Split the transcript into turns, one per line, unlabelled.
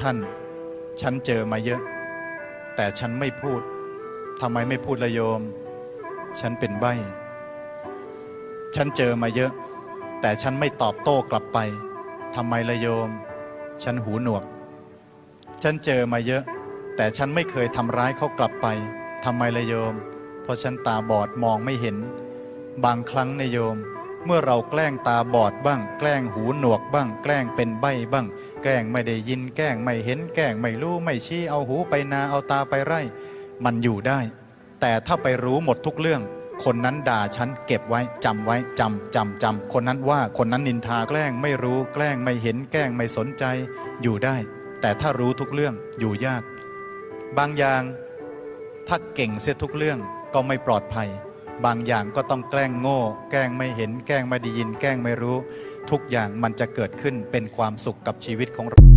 ท่านฉันเจอมาเยอะ แต่ฉันไม่พูดทำไมไม่พูดละโยม ฉันเป็นใบ้ฉันเจอมาเยอะ แต่ฉันไม่ตอบโต้กลับไปทำไมละโยม ฉันหูหนวก ฉันเจอมาเยอะ แต่ฉันไม่เคยทำร้ายเขากลับไปทำไมละโยม เพราะฉันตาบอดมองไม่เห็น บางครั้งนโยม เมื่อเราแกล้งตาบอดบ้าง แกล้งหูหนวกบ้าง แกล้งเป็นใบ้บ้าง แกล้งไม่ได้ยินแกล้งไม่เห็นแกล้งไม่รู้ไม่ชี้เอาหูไปนาเอาตาไปไร่ มันอยู่ได้ แต่ถ้าไปรู้หมดทุกเรื่อง คนนั้นด่าฉันเก็บไว้จำไว้จำจำจำคนนั้นว่าคนนั้นนินทาแกล้งไม่รู้แกล้งไม่เห็นแกล้งไม่สนใจ อยู่ได้ แต่ถ้ารู้ทุกเรื่องอยู่ยาก บางอย่างถ้าเก่งเสียทุกเรื่องก็ไม่ปลอดภัย บางอย่างก็ต้องแกล้งโง่ แกล้งไม่เห็น แกล้งไม่ได้ยิน แกล้งไม่รู้ ทุกอย่างมันจะเกิดขึ้นเป็นความสุขกับชีวิตของเรา